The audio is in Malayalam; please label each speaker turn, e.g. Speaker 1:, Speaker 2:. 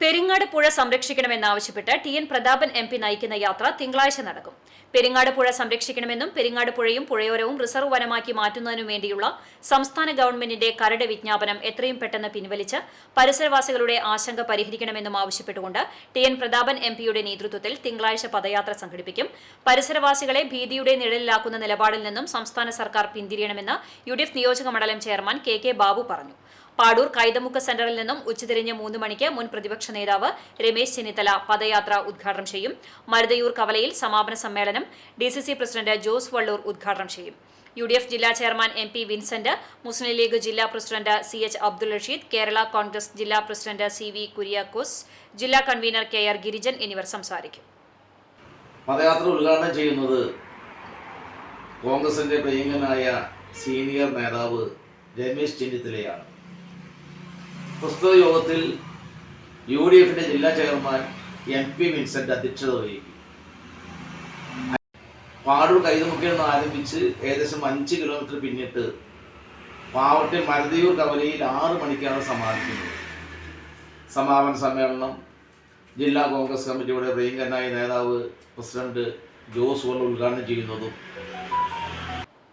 Speaker 1: പെരിങ്ങാട് പുഴ സംരക്ഷിക്കണമെന്നാവശ്യപ്പെട്ട് T N Prathapan M P നയിക്കുന്ന യാത്ര തിങ്കളാഴ്ച നടക്കും പെരിങ്ങാട് പുഴ സംരക്ഷിക്കണമെന്നും പെരിങ്ങാട് പുഴയും പുഴയോരവും റിസർവ് വനമാക്കി മാറ്റുന്നതിനു വേണ്ടിയുള്ള സംസ്ഥാന ഗവൺമെന്റിന്റെ കരട് വിജ്ഞാപനം എത്രയും പെട്ടെന്ന് പിൻവലിച്ച് പരിസരവാസികളുടെ ആശങ്ക പരിഹരിക്കണമെന്നും ആവശ്യപ്പെട്ടുകൊണ്ട് ടി എൻ പ്രതാപൻ എം പിയുടെ നേതൃത്വത്തിൽ തിങ്കളാഴ്ച പദയാത്ര സംഘടിപ്പിക്കും പരിസരവാസികളെ ഭീതിയുടെ നിഴലിലാക്കുന്ന നിലപാടിൽ നിന്നും സംസ്ഥാന സർക്കാർ പിന്തിരിയണമെന്ന് യു ഡി എഫ് നിയോജക മണ്ഡലം ചെയർമാൻ കെ കെ ബാബു പറഞ്ഞു പാടൂർ കൈതമുക്ക സെന്ററിൽ നിന്നും ഉച്ചതിരിഞ്ഞ് മൂന്ന് മണിക്ക് മുൻ പ്രതിപക്ഷ നേതാവ് രമേശ് ചെന്നിത്തല പദയാത്ര ഉദ്ഘാടനം ചെയ്യും മരുതയൂർ കവലയിൽ സമാപന സമ്മേളനം ഡി പ്രസിഡന്റ് ജോസ് വള്ളൂർ ഉദ്ഘാടനം ചെയ്യും യു ഡി എഫ് ജില്ലാ chairman M P Vincent Muslim League ജില്ലാ president C H Abdul Rasheed Kerala Congress ജില്ലാ പ്രസിഡന്റ് സി വി കുര്യാക്കോസ് ജില്ലാ കൺവീനർ കെ ആർ ഗിരിജൻ എന്നിവർ സംസാരിക്കും
Speaker 2: പദയാത്ര ഉദ്ഘാടനം ചെയ്യുന്നത് കോൺഗ്രസിന്റെ പ്രിയങ്കനായ സീനിയർ നേതാവ് രമേശ് ചെന്നിത്തലയാണ് പ്രസ്തുത യോഗത്തിൽ യു ഡി എഫിന്റെ ജില്ലാ ചെയർമാൻ എം പി വിൻസെന്റ് അധ്യക്ഷത വഹിക്കും പാടൂർ കൈതമുക്കിൽ നിന്ന് ആരംഭിച്ച് ഏകദേശം അഞ്ച് കിലോമീറ്റർ പിന്നിട്ട് പാവട്ടെ മരതിയൂർ കവലയിൽ ആറ് മണിക്കാണ് സമാപിക്കുന്നത് സമാപന സമ്മേളനം ജില്ലാ കോൺഗ്രസ് കമ്മിറ്റിയുടെ പ്രിയങ്കരനായ നേതാവ് പ്രസിഡന്റ് ജോസ് കൊണ്ട് ഉദ്ഘാടനം ചെയ്യുന്നതും